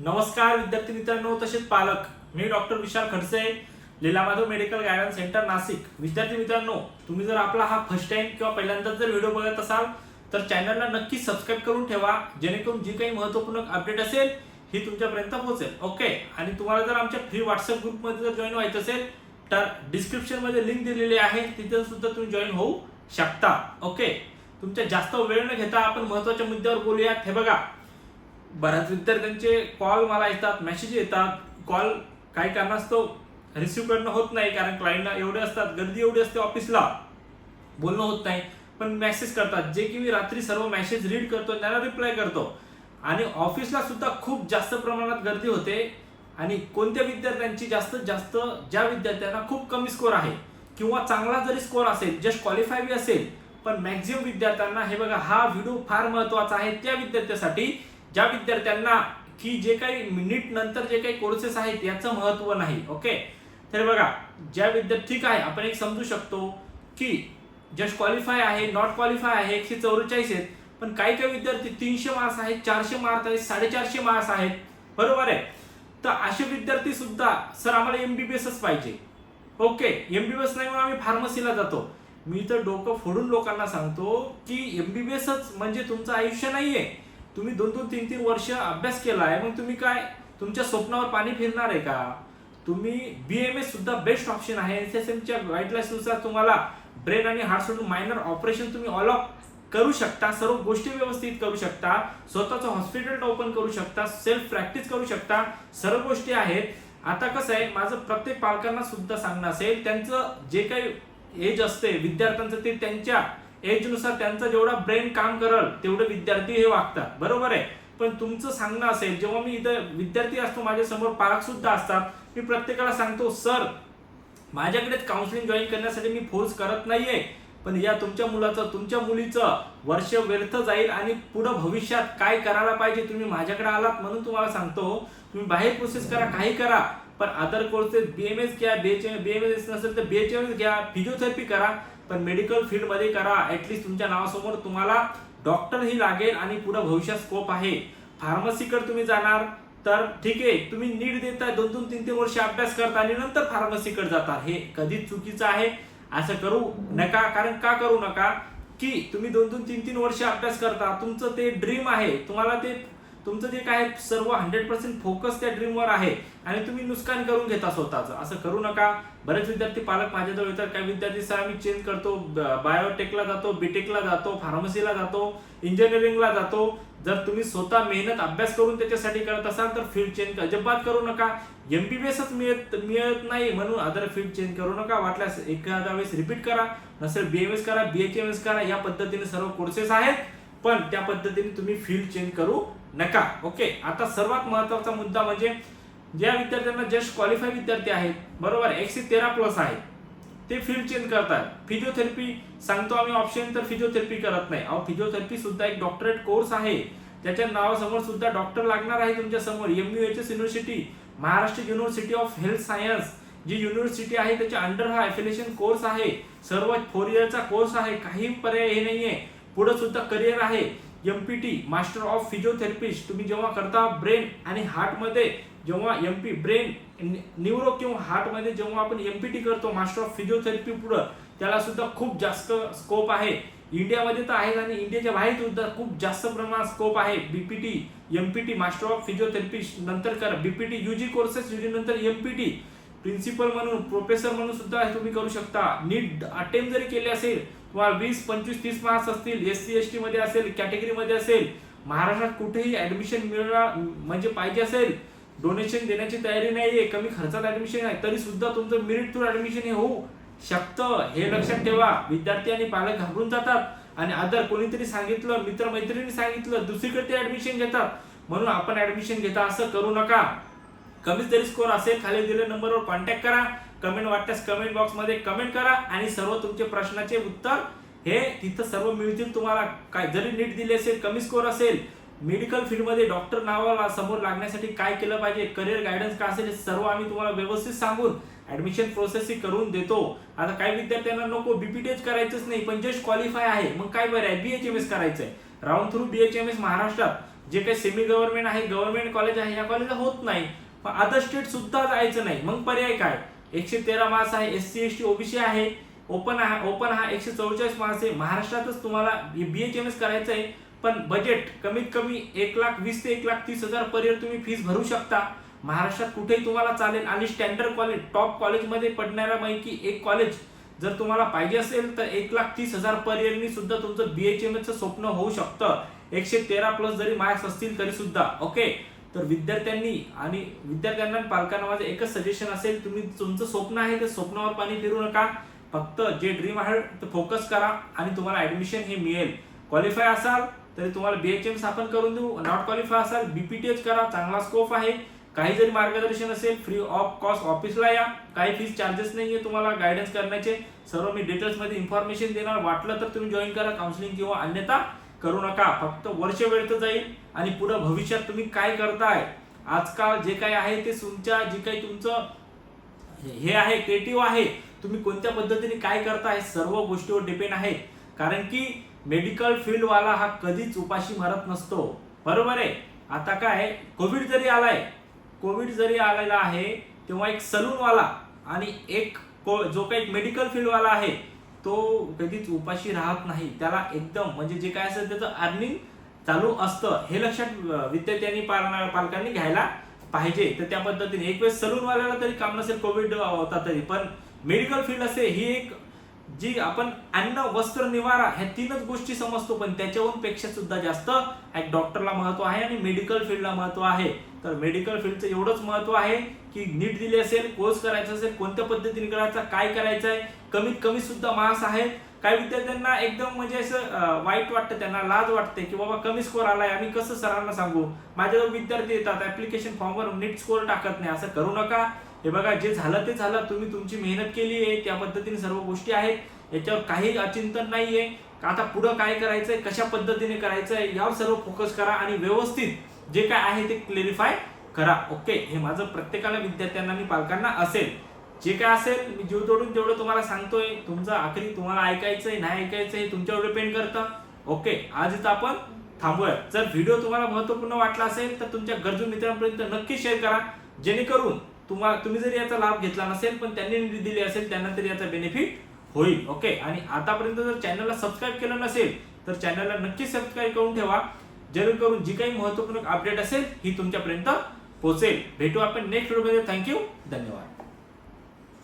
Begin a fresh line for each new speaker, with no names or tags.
नमस्कार विद्यार्थी मित्रांनो तसेच पालक. मी doctor Vishal Khadse Leelamadhav medical guidance centre Nashik. विद्यार्थी मित्रांनो तुम्ही जर आपला हा फर्स्ट टाइम किंवा पहिल्यांदाच जर व्हिडिओ बघत असाल तर चॅनलला नक्की सबस्क्राईब करून ठेवा जेणेकरून जी काही महत्त्वपूर्ण अपडेट असेल ही तुमच्यापर्यंत पोहोचेल. ओके आणि तुम्हाला जर आमच्या फ्री व्हॉट्सअप ग्रुपमध्ये जर जॉईन व्हायचं असेल तर डिस्क्रिप्शनमध्ये लिंक दिलेली आहे. तिथे सुद्धा तुम्ही जॉईन होऊ शकता. ओके तुमच्या जास्त वेळ न घेता आपण महत्त्वाच्या मुद्द्यावर बोलूयात. हे बघा बऱ्याच विद्यार्थ्यांचे कॉल मला येतात मेसेज येतात. कॉल काही कारणास्तव रिसिव्ह करणं होत नाही कारण क्लायंटला एवढे असतात गर्दी एवढी असते ऑफिसला बोलणं होत नाही पण मेसेज करतात. जे की मी रात्री सर्व मेसेज रीड करतो त्यांना रिप्लाय करतो. आणि ऑफिसला सुद्धा खूप जास्त प्रमाणात गर्दी होते. आणि कोणत्या विद्यार्थ्यांची जास्तीत जास्त ज्या विद्यार्थ्यांना खूप कमी स्कोर आहे किंवा चांगला जरी स्कोर असेल जस्ट क्वालिफाय बी असेल पण मॅक्झिमम विद्यार्थ्यांना हे बघा हा व्हिडिओ फार महत्त्वाचा आहे त्या विद्यार्थ्यासाठी. ज्या विद्यार्थ्यांना की जे काही मिनिट नंतर जे काही कोर्सेस आहेत याचं महत्त्व नाही ओके तर बघा ज्या विद्यार्थी ठीक आहे आपण एक समजू शकतो की जस्ट क्वालिफाय आहे नॉट क्वालिफाय आहे एकशे चौवेचाळीस आहेत पण काही काही विद्यार्थी तीनशे मार्क्स आहेत चारशे मार्क्स आहेत साडेचारशे मार्क्स आहेत बरोबर आहे? तर असे विद्यार्थी सुद्धा सर आम्हाला एमबीबीएसच पाहिजे ओके एमबीबीएस नाही म्हणून आम्ही फार्मसीला जातो. मी तर डोकं फोडून लोकांना सांगतो की एमबीबीएसच म्हणजे तुमचं आयुष्य नाहीये. तुम्ही दोन दोन तीन तीन वर्ष अभ्यास केला आहे मग तुम्ही काय तुमच्या स्वप्नावर पाणी फिरणार आहे का? तुम्ही बी एम एस सुद्धा बेस्ट ऑप्शन आहे. एस एस एमच्या तुम्हाला ब्रेन आणि हार्ट सोडून मायनर ऑपरेशन तुम्ही ऑल ऑफ करू शकता. सर्व गोष्टी व्यवस्थित करू शकता. स्वतःचं हॉस्पिटल ओपन करू शकता. सेल्फ प्रॅक्टिस करू शकता. सर्व गोष्टी आहेत. आता कसं आहे माझं प्रत्येक पालकांना सुद्धा सांगणं असेल त्यांचं जे काही एज असते विद्यार्थ्यांचं ते त्यांच्या एजनुसार त्यांचा जेवढा ब्रेन काम करल तेवढे विद्यार्थी हे वागतात. बरोबर आहे? पण तुमचं सांगणं असेल जेव्हा मी इथं विद्यार्थी असतो माझ्यासमोर पालक सुद्धा असतात मी प्रत्येकाला सांगतो सर माझ्याकडेच काउन्सिलिंग जॉईन करण्यासाठी मी फोर्स करत नाहीये पण या तुमच्या मुलाचं तुमच्या मुलीचं वर्ष व्यर्थ जाईल आणि पुढं भविष्यात काय करायला पाहिजे? तुम्ही माझ्याकडे आलात म्हणून तुम्हाला सांगतो तुम्ही बाहेर प्रोसेस करा काही करा पण अदर कोर्सेस बीएमएस घ्या बीएमएस नसेल तर बीएचएमएस घ्या फिजिओथेरपी करा पण मेडिकल फील्डमध्ये करा. ॲटलिस्ट तुमच्या नावासमोर तुम्हाला डॉक्टर ही लागेल आणि पुढं भविष्यात स्कोप आहे. फार्मसीकडे तुम्ही जाणार तर ठीक आहे तुम्ही नीट देताय दोन दोन तीन तीन वर्ष अभ्यास करता आणि नंतर फार्मसीकडे जाता. हे कधीच चुकीचं आहे. असं करू नका कारण का करू नका? की तुम्ही दोन दोन तीन तीन वर्ष अभ्यास करता. तुमचं ते ड्रीम आहे. तुम्हाला ते तुमचं जे काय सर्व हंड्रेड पर्सेंट फोकस त्या ड्रीमवर आहे आणि तुम्ही नुकसान करून घेता स्वतःचं. असं करू नका. बरेच विद्यार्थी पालक माझ्याजवळ येतात. काही विद्यार्थी सर आम्ही चेंज करतो. बायोटेकला जातो बीटेकला जातो फार्मसीला जातो इंजिनिअरिंगला जातो. जर तुम्ही स्वतः मेहनत अभ्यास करून त्याच्यासाठी करत असाल तर फील्ड चेंज अजिबात करू नका. एमबीबीएसच मिळत मिळत नाही म्हणून अदर फील्ड चेंज करू नका. वाटल्यास एखाद्या वेळेस रिपीट करा. नसेल बीएमएस करा बीएचएमएस करा. या पद्धतीने सर्व कोर्सेस आहेत. पण त्या पद्धतीने तुम्ही फील्ड चेंज करू नका. ओके आता सर्वात महत्त्वाचा मुद्दा म्हणजे ज्या विद्यार्थ्यांना जस्ट क्वालिफाय विद्यार्थी आहेत बरोबर? एकशे तेरा प्लस आहे ते फील्ड चेंज करतात. फिजिओथेरपी सांगतो आम्ही ऑप्शन तर फिजिओथेरपी करत नाही. अहो फिजिओथेरपी सुद्धा एक डॉक्टरेट कोर्स आहे. त्याच्या नावासमोर सुद्धा डॉक्टर लागणार आहे तुमच्यासमोर. M U H S university Maharashtra university of health science G university आहे त्याच्या अंडर हा एफिलेशन कोर्स आहे. सर्व फोर इयरचा कोर्स आहे. काही पर्याय हे नाहीये. पुढे सुद्धा करिअर आहे. M P T master of physiotherapist तुम्ही जेव्हा करता ब्रेन आणि हार्टमध्ये जेव्हा एम पी ब्रेन न्यूरो किंवा हार्टमध्ये जेव्हा आपण एम पी टी करतो मास्टर ऑफ फिजिओथेरपी पुढं त्याला सुद्धा खूप जास्त स्कोप आहे. इंडियामध्ये तर आहेच आणि इंडियाच्या बाहेर सुद्धा खूप जास्त प्रमाणात स्कोप आहे. BPT T master of physiotherapist नंतर करा. बीपीटी युजी कोर्सेस युजी नंतर टी प्रिन्सिपल म्हणून प्रोफेसर म्हणून सुद्धा हे तुम्ही करू शकता. नीट अटेम्प्ट जरी केले असेल तुम्हाला वीस पंचवीस तीस मार्क्स असतील एस सी एस टी मध्ये असेल कॅटेगरीमध्ये असेल महाराष्ट्रात कुठेही ऍडमिशन मिळणार म्हणजे पाहिजे असेल डोनेशन देण्याची तयारी नाहीये कमी खर्चात ऍडमिशन आहे तरी सुद्धा तुमचं मेरिट थ्रू ऍडमिशन हे होऊ शकतं. हे लक्षात ठेवा. विद्यार्थी आणि पालक घाबरून जातात. आणि अदर कोणीतरी सांगितलं मित्रमैत्रिणी सांगितलं दुसरीकडे ते ऍडमिशन घेतात. म्हणून आपण ऍडमिशन घेता असं करू नका. कमी जरी स्कोर असेल खाली दिलेल्या नंबरवर कॉन्टॅक्ट करा. कमेंट वाटल्यास कमेंट बॉक्समध्ये कमेंट करा आणि सर्व तुमचे प्रश्नाचे उत्तर हे तिथं सर्व मिळतील तुम्हाला. काय जरी नीट दिले असेल कमी स्कोर असेल मेडिकल फील्डमध्ये डॉक्टर नावाला समोर लागण्यासाठी काय केलं पाहिजे करिअर गायडन्स काय असेल हे सर्व आम्ही तुम्हाला व्यवस्थित सांगून ऍडमिशन प्रोसेस करून देतो. आता काही विद्यार्थ्यांना नको बीपीटीएच करायचंच नाही पण जस्ट क्वालिफाय आहे. मग काय बरं आहे? बीएचएमएस आहे राऊंड थ्रू बीएचएमएस महाराष्ट्रात जे काही सेमी गव्हर्नमेंट आहे गव्हर्नमेंट कॉलेज आहे या कॉलेजला होत नाही. पण अदर स्टेट सुद्धा जायचं नाही. मग पर्याय काय? एकशे तेरा मार्क्स आहे S C S T OBC आहे. ओपन हा ओपन हा एकशे चौवेचाळीस मार्क्स आहे. महाराष्ट्रातच तुम्हाला बी एच एम एस करायचं आहे पण बजेट कमीत कमी एक लाख वीस ते एक लाख तीस हजार पर्यंत तुम्ही फीस भरू शकता. महाराष्ट्रात कुठेही तुम्हाला चालेल. आणि स्टँडर्ड कॉलेज टॉप कॉलेजमध्ये पडणाऱ्यापैकी एक कॉलेज जर तुम्हाला पाहिजे असेल तर एक लाख तीस हजार पर्यंत सुद्धा तुमचं एम एसचं स्वप्न होऊ शकतं. एकशे तेरा प्लस जरी मार्क्स असतील तरी सुद्धा. ओके तर विद्यार्थ्यांनी आणि विद्यार्थ्यांना पालकांना माझं एकच सजेशन असेल तुम्ही तुमचं स्वप्न आहे ते स्वप्नावर पाणी फिरू नका. फक्त जे ड्रीम आहे ते फोकस करा आणि तुम्हाला ऍडमिशन हे मिळेल. क्वालिफाय असाल तरी तुम्हाला बीएचएम आपण करून देऊ. नॉट क्वालिफाय असाल बीपीटीएच करा. चांगला स्कोप आहे. काही जरी मार्गदर्शन असेल फ्री ऑफ कॉस्ट ऑफिसला या. काही फीस चार्जेस नाही आहे तुम्हाला गायडन्स करण्याचे. सर्व मी डिटेल्समध्ये इन्फॉर्मेशन देणार. वाटलं तर तुम्ही जॉईन करा काउन्सिलिंग किंवा अन्यथा. करू नका फक्त वर्ष वेळ तर जाईल. आणि पुढे भविष्यात तुम्ही काय करताय? आजकाल जे काही आहे ते तुमच्या जे काही तुमचं हे आहे क्रिएटिव्ह आहे तुम्ही कोणत्या पद्धतीने काय करताय सर्व गोष्टीवर डिपेंड आहे. कारण की मेडिकल फील्डवाला हा कधीच उपाशी मरत नसतो. बरोबर आहे? आता काय कोविड जरी आलाय कोविड जरी आलेला आहे तेव्हा एक सलूनवाला आणि एक को- जो काही मेडिकल फील्डवाला आहे तो कधीच उपाशी राहत नाही. त्याला एकदम म्हणजे जे काय असेल त्याचं अर्निंग चालू असतं. हे लक्षात विद्यार्थ्यांनी पालकांनी घ्यायला पाहिजे. तर त्या पद्धतीने एक वेळेस सलूनवाल्याला तरी काम नसेल कोविड होता तरी. पण मेडिकल फील्ड असे ही एक जी आपण अन्न वस्त्र निवारा ह्या तीनच गोष्टी समजतो. पण त्याच्याहून पेक्षा सुद्धा जास्त एक डॉक्टरला महत्त्व आहे आणि मेडिकल फील्डला महत्त्व आहे. तर मेडिकल फील्डचं एवढंच महत्त्व आहे. की नीट दिली असेल कोर्स करायचा असेल कोणत्या पद्धतीने करायचा काय करायचं आहे कमीत कमी सुद्धा मार्क्स आहेत. काही विद्यार्थ्यांना एकदम म्हणजे असं वाईट वाटतं त्यांना लाज वाटते की बाबा कमी स्कोर आलाय आम्ही कसं सरांना सांगू? माझ्याजवळ विद्यार्थी येतात ऍप्लिकेशन फॉर्मवर नीट स्कोर टाकत नाही असं करू नका. हे बघा जे झालं ते झालं तुम्ही तुमची मेहनत केली आहे त्या पद्धतीने सर्व गोष्टी आहेत. याच्यावर काही अचिंतन नाहीये. आता पुढं काय करायचंय कशा पद्धतीने करायचंय यावर सर्व फोकस करा आणि व्यवस्थित जे काय आहे ते क्लेरिफाय करा. ओके हे माझं प्रत्येकाला विद्यार्थ्यांना आणि पालकांना असेल. जे काय असेल मी जीव तोडून तेवढं तुम्हाला सांगतोय. तुमचं आखरी तुम्हाला ऐकायचंय नाही ऐकायचंय हे तुमच्यावर डिपेंड करतं. ओके आज आपण थांबूया. जर व्हिडिओ तुम्हाला महत्त्वपूर्ण वाटला असेल तर तुमच्या गरजू मित्रांपर्यंत नक्की शेअर करा. जेणेकरून तुम्हाला तुम्ही जरी याचा लाभ घेतला नसेल पण त्यांनी दिली असेल त्यांना तरी याचा बेनिफिट होईल. ओके आणि आतापर्यंत जर चॅनलला सबस्क्राईब केलं नसेल तर चॅनलला नक्की सबस्क्राईब करून ठेवा. जेणेकरून जी काही महत्त्वपूर्ण अपडेट असेल ही तुमच्यापर्यंत पोचेल. भेटू आपण नेक्स्ट व्हिडिओमध्ये थँक्यू धन्यवाद.